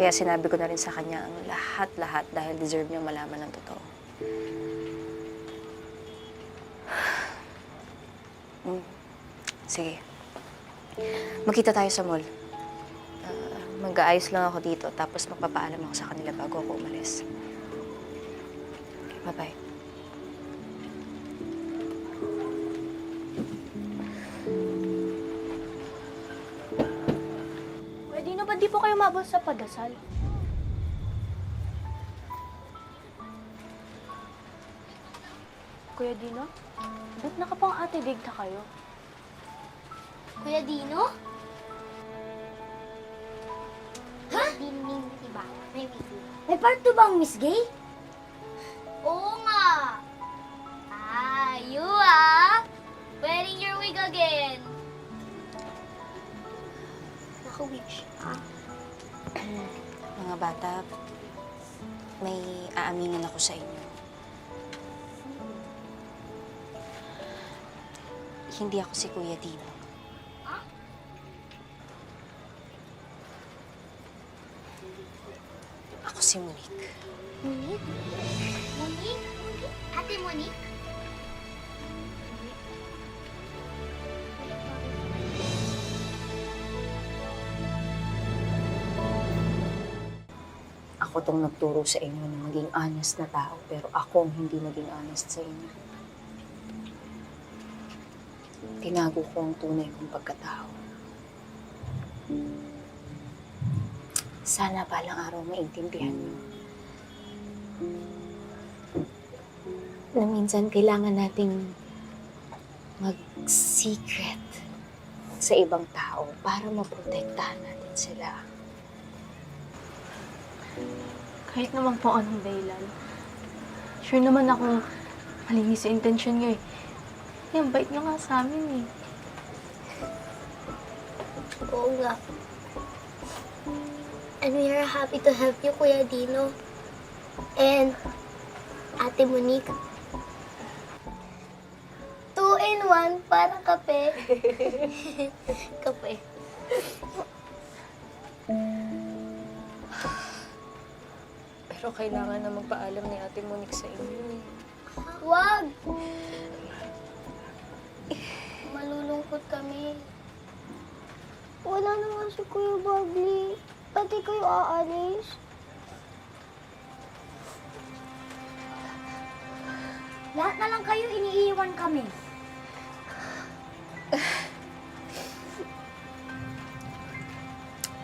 Kaya sinabi ko na rin sa kanya ang lahat-lahat dahil deserve niya malaman ng totoo. Mm. Sige. Magkita tayo sa mall. Ah, mag-aayos lang ako dito tapos magpapaalam ako sa kanila bago ako umalis. Bye-bye. Pwede na ba di po kayo mabot sa padasal? Kuya Dino, ba't nakapang ate dig na kayo? Kuya Dino? Ha? Dinding, diba? May wig. May part 2 bang Miss Gay? Bata, may aaminin ako sa inyo. Hindi ako si Kuya Dino. Ako si Monique. Monique? Monique? Ate Monique? Ako tong nagturo sa inyo na maging honest na tao, pero ako ang hindi naging honest sa inyo. Tinago ko ang tunay kong pagkatao. Sana balang araw maintindihan niyo. Na minsan kailangan nating mag-secret sa ibang tao para maprotektahan natin sila. Kahit naman po anong dahilan. Sure naman akong malinis sa intention niyo eh. Yan, bait niyo nga sa amin eh. Oo nga. And we are happy to help you, Kuya Dino. And Ate Monique. Two in one, parang kape. kape. Pero kailangan na magpaalam ni Ate Monique sa inyo eh. Malulungkot kami. Wala naman si Kuya Bubbly. Pati kayo aalis. Lahat na lang kayo iniiwan kami.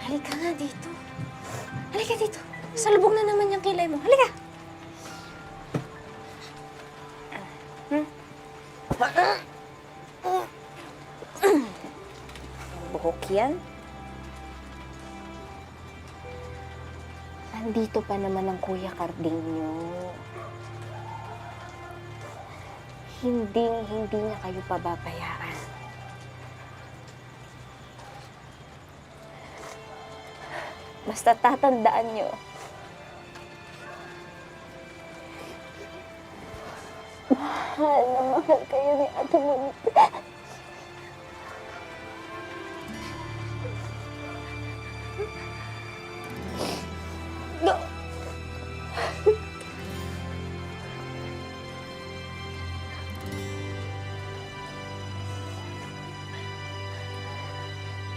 Halika nga dito. Halika dito. Salubog na naman yung kilay mo. Halika. Hmm? Buhok yan. Nandito pa naman ang kuya Carding nyo. Hindi, hindi niya kayo pababayaan. Basta tatandaan nyo. Mahal na mahal kayo ni Ate No.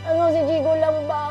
Ano si Gigo lang ba?